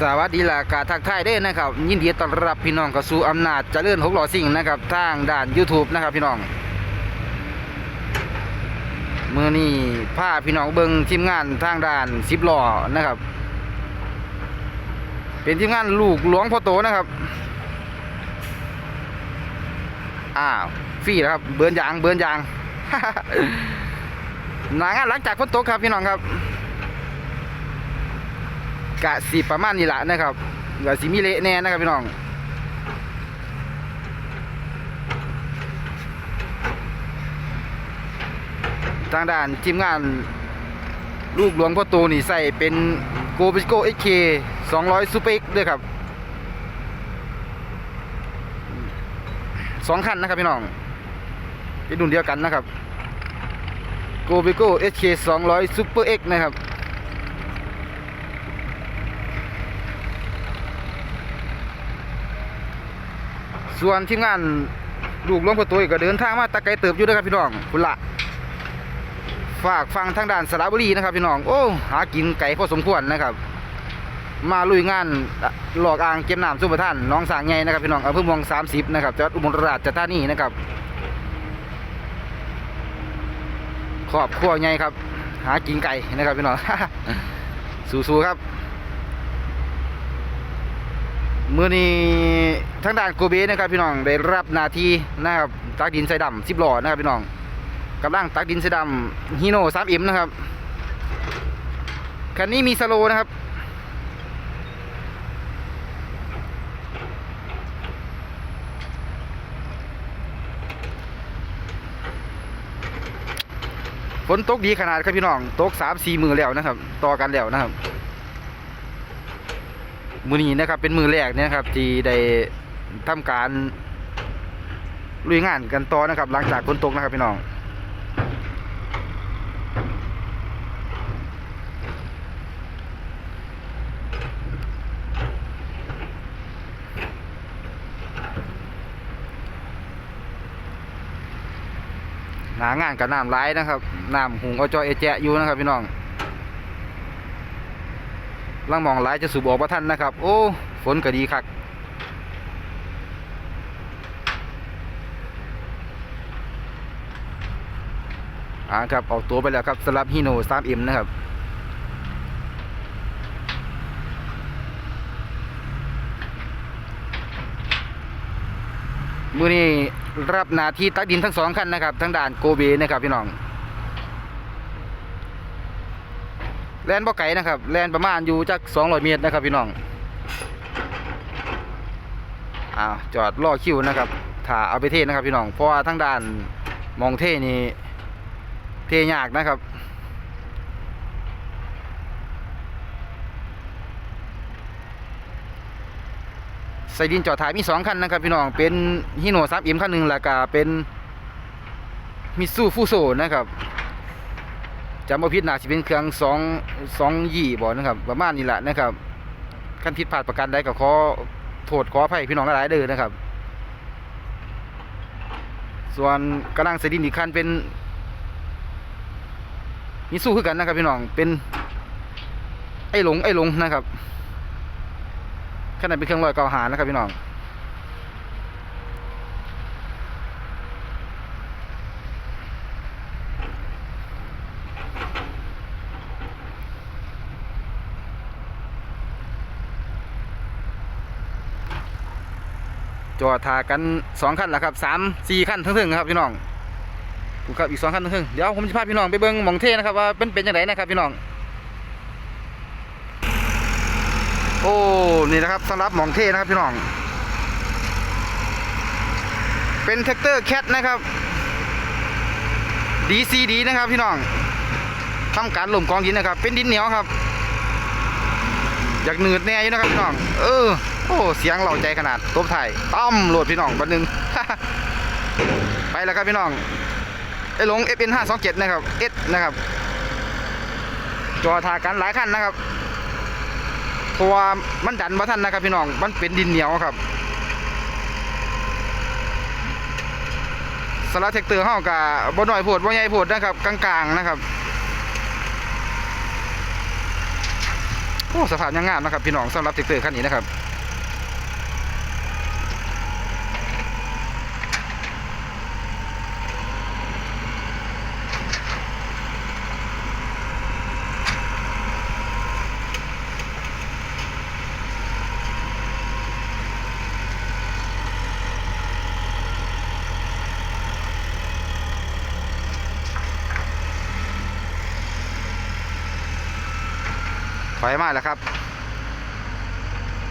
สวัสดีล่ะกาทักทายเด้นะครับ ยินดีต้อนรับพี่น้องเข้าสู่อำนาจเจริญหกหล่อสิ่งนะครับ ทางด้าน YouTube นะครับพี่น้องเมื่อนี้พาพี่น้องเบิงทีมงานทางด้านสิบล้อนะครับ เป็นทีมงานลูกหลวงพ่อโตนะครับอ้าวฟรีแล้วครับ เบิร์นยางเบิร์นยางหนางานหลังจากฝนตกครับพี่น้องครับ กะสีประมาณนี้ละนะครับกะสีมีเละแน่นะครับพี่น้องทางด้านทีมงานลูกหลวงพ่อโตนี่ใส่เป็นโกบิโก้เอเค200ซูเปกด้วยครับสองคันนะครับพี่น้องเป็นรุ่นเดียวกันนะครับโกบิโก้เอเค200ซูเปอร์เอ็กนะครับ ส่วนทีมงานลูกหลวงพ่อโตยก็เดินทางมาตะไกเติบอยู่นะครับพี่น้องคุณละฝากฟังทางด้านสระบุรีนะครับพี่น้องโอ้หากินไก่พอสมควรนะครับ มาลุยงานหลอกอ่างเก็บน้ำสุปท่านน้องสางไงนะครับพี่น้องอำเภอเมือง30นะครับจังหวัดอุบลราชธานีนะครับครอบครัวไงครับ หากินไก่นะครับพี่น้องสู้ๆครับ มื่อนี้ทางด้านโกเบนะครับพี่น้องได้รับหน้าที่นะครับตักดินใส่ดำสิบหล้อนะครับพี่น้องกำลังตักดินใส่ดำฮีโน่สามเอ็มนะครับคันนี้มีสโลนะครับฝนตกดีขนาดครับพี่น้องตกสามสี่มือแล้วนะครับ ต่อกันแล้วนะครับ มือนี้นะครับ เป็นมือแรกเนี่ยนะครับที่ได้ทำการลุยงานกันต่อนะครับ หลังจากฝนตกนะครับพี่น้องหางานกับน้ำไหลายนะครับน้ำหุงเอาจอยเอแจะอยู่นะครับพี่น้อง ลังมองหลายจะสูบออกประทันนะครับ โอ้ ฝนก็ดีคักอ่าครับออกตัวไปแล้วครับสำหรับฮีโน่3 m นะครับมือนี้รับหนาที่ตักดินทั้งสองคันนะครับทั้งด่านโกเบนะครับพี่น้อง แลนบ่ไก่นะครับ แลนประมาณอยู่จัก200 เมตรนะครับพี่น้องอ้าวจอดรอคิวนะครับถ้าเอาไปเทนะครับพี่น้อง เพราะว่าทั้งด้านมองเทนี่เทยากนะครับใส่ดินจอดถ่ายมีสองคันนะครับพี่น้อง เป็นฮิโน่ซับเอ็มคันหนึ่งแล้วก็เป็นมิซูฟูโซนะครับ จำบ่ผิดน่าสิเป็นเครื่องสองสองยี่บ่นะครับ ประมาณนี้แหละนะครับขั้นผิดพลาดประกันใดก็ขอโทษขออภัยพี่น้องหลายๆเด้อนะครับ ส่วนกำลังเสดินอีกคันเป็นมีสู้คือกันนะครับพี่น้องเป็น ไอ้หลงไอ้หลงนะครับขนาดเป็นเครื่องลอยเกาหานะครับพี่น้อง จอดทากันสองคันแหละครับสามสี่คันทั้งถึงครับพี่น้องถูครับอีกสองคันทั้งถึงเดี๋ยวผมจะพาพี่น้องไปเบิ้งหมองเทนะครับว่าเป็นเป็นยังไงนะครับพี่น้อง โอ้นี่นะครับสำหรับหมองเทนะครับพี่น้อง เป็นแท็กเตอร์แคทนะครับ DCD นะครับพี่น้องทำการหล่มกองดินนะครับ เป็นดินเหนียวครับ อยากหนืดแน่อยู่นะครับพี่น้อง เออ อ้เสียงเหล่าใจขนาดตบไทยต้อมโหลดพี่น้องบันหนึง ไปแล้วครับพี่น้องไอ้หลง FN 5 2 7นะครับ S นะครับ จอทากันหลายขั้นนะครับเพราะว่ามันดันมาทันนะครับพี่น้องมันเป็นดินเหนียวครับสลัดเทคเตอร์ห้ากับ่น้อยโพดบ่ใหญ่โพดนะครับกลางๆนะครับโอ้สภาพยังงามนะครับพี่น้องสำหรับแท็กเตอร์คันนี้นะครับ ถอยมาแล้วครับ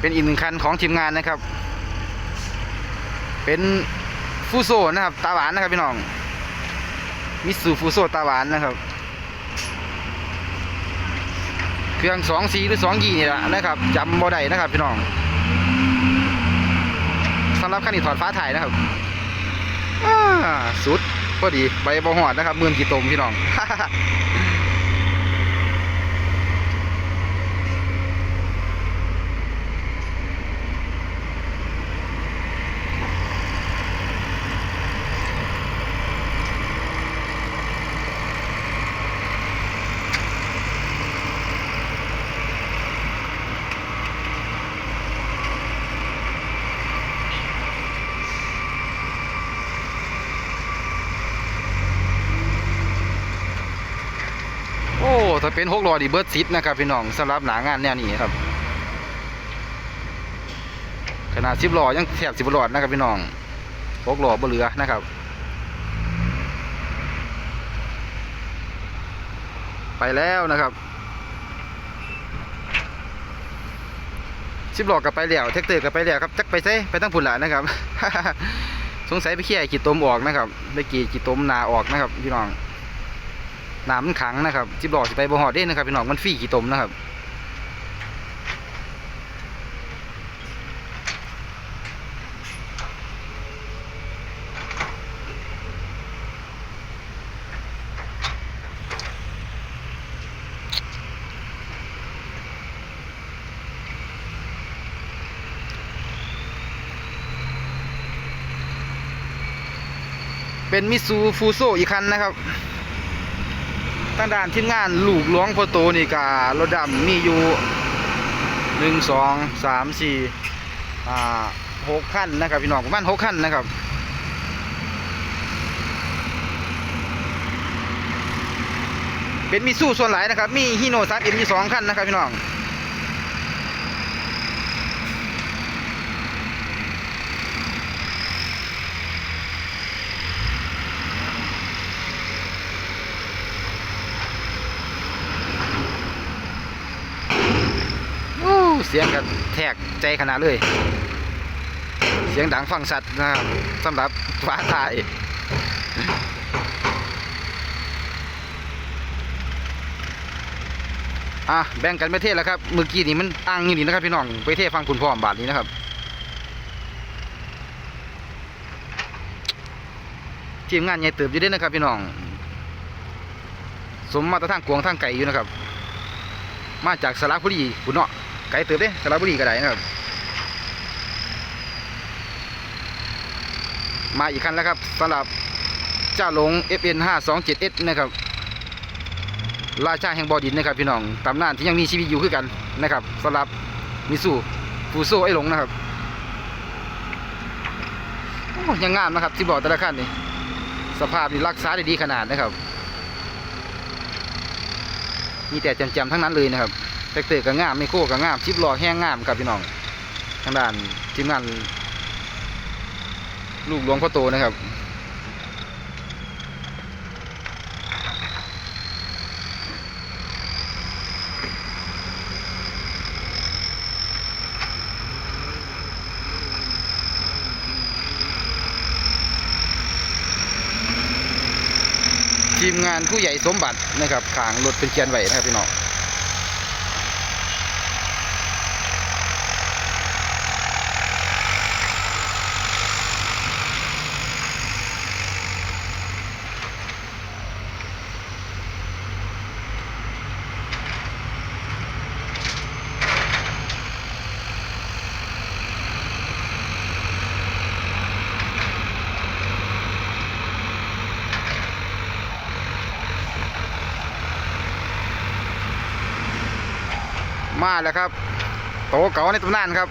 เป็นอีกหนึ่งคันของทีมงานนะครับ เป็นฟูโซนะครับ ตาหวานนะครับพี่น้อง มิสูฟูโซตาหวานนะครับ เครื่องสองสีหรือสองยีนี่แหละนะครับจำบ่ได้นะครับพี่น้องสำหรับคันนี้ถอดฟ้าถ่ายนะครับสุดพอดีใบบอหอดนะครับเมืองกี่ตมพี่น้อง โอ้ถ้าเป็นหกล้อดีเบิร์ดซิดนะครับพี่น้องสำหรับหนางานแนวนี้ครับ ขนาดสิบล้อยังแทบสิบล้อนะครับพี่น้องหกล้อบ่เหลือนะครับ ไปแล้วนะครับสิบล้อกับไปแล้วแท็กเตอร์กับไปแล้วครับจักไปใช้ไปตั้งผุนละนะครับ สงสัยไปเขี่ยกี่ตมออกนะครับไปกี่กี่ตมนาออกนะครับพี่น้อง น้ำมันขังนะครับจิบหลอดสิไปบ่หอดเด้นะครับพี่น้องมันฟรีกี่ตมนะครับเป็นมิซูฟูโซอีกคันนะครับ ทางด้านทีมงานลูกหลวงพ่อโตนี่การถดำมีอยู่หนึ่งสองสามสี่อ่าหกขั้นนะครับพี่น้องประมาณหกขั้นนะครับเป็นมีสู้ส่วนหลายนะครับ มีฮีโนซับเอ็มมีสองขั้นนะครับพี่น้อง โอ้ เสียงกันแทกใจขนาดเลย เสียงดังฟังสัตว์นะครับสำหรับฟ้าทายอะแบ่งกันไปเทศแล้วครับเมื่อกี้นี่มันอ้างอยู่นี่นะครับพี่น้องไปเทศฟังคุณพ่อมบาทนี้นะครับทีมงานใหญ่เติบอยู่ด้วยนะครับพี่น้อง สมมาตรฐานกวงทางไก่อยู่นะครับ มาจากสระบุรีคุณเนาะ ไกลเติบเด้สระบุรีก็ได้นะครับ มาอีกคันแล้วครับสำหรับเจ้าหลง FN 5 2 7 S นะครับราชาแห่งบอดินนะครับพี่น้องตำนานที่ยังมีชีวิตอยู่คือกันนะครับสำหรับมิสูฟูโซไอหลงนะครับยังงามนะครับที่บอกแต่ละขั้นนี่สภาพนี่รักษาได้ดีขนาดนะครับ มีแต่จำๆทั้งนั้นเลยนะครับ ท็กเตอร์ก็งามไมโครก็งามชิปล้อแห้งงามครับพี่น้องทางด้านทีมงานลูกหลวงพ่อโตนะครับทีมงานผู้ใหญ่สมบัตินะครับขางรถเป็นเชียนไหวนะครับพี่น้อง มาแล้วครับโตเก่าในตำนานครับ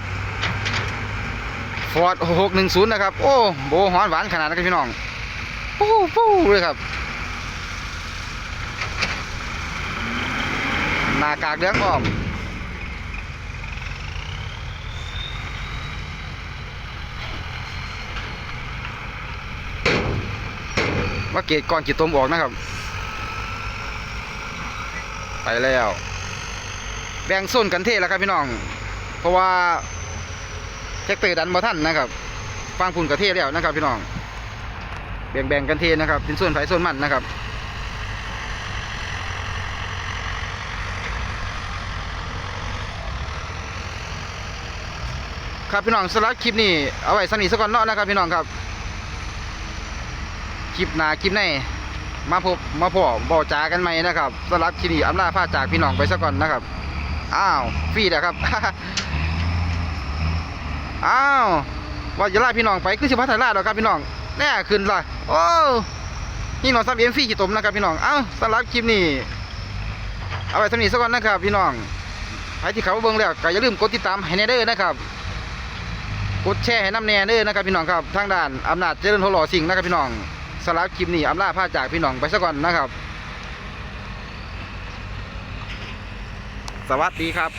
ฟอร์ดหกหนึ่งศูนย์นะครับ โอ้โบหอนหวานขนาดนั้นครับพี่น้องปู้ปู้เลยครับหน้ากากเดืองอ้อมว่าเกตก่อนจิตตมออกนะครับ ไปแล้ว แบ่งโซนกันเทแล้วครับพี่น้อง เพราะว่าแท็กเตอร์ดันมาท่านนะครับฟังพุ่นกระเทแล้วนะครับพี่น้อง แบ่งแบ่งกันเทนะครับเป็นส่วนไฟส่วนมันนะครับครับพี่น้องสำหรับคลิปนี้เอาไว้สนิทสักก่อนเนาะนะครับพี่น้องครับ คลิปหนาคลิปในมาพบมาพอบอกจากันไหมนะครับสำหรับคลิปนี้อำลาพาจากพี่น้องไปซะก่อนนะครับ อ้าวฟรีแล้วครับ อ้าวว่าจะลาพี่น้องไปคือสิพัฒนาดอกครับพี่น้องแน่ขึ้นละโอ้นี่น้องซับเอ็มฟรีกี่ตมนะครับพี่น้องอ้าวสำหรับคลิปนี้เอาไว้สนิทสักก่อนนะครับ พี่น้องใครที่เขาเบิ่งแล้วก็อย่าลืมกดติดตามให้แน่เด้อนะครับกดแชร์ให้น้ำแน่เด้อนะครับพี่น้องครับทางด้านอำนาจเจริญโทหล่อสิ่งนะครับพี่น้องสำหรับคลิปนี้อำลาพาจากพี่น้องไปซะก่อนนะครับ สวัสดีครับ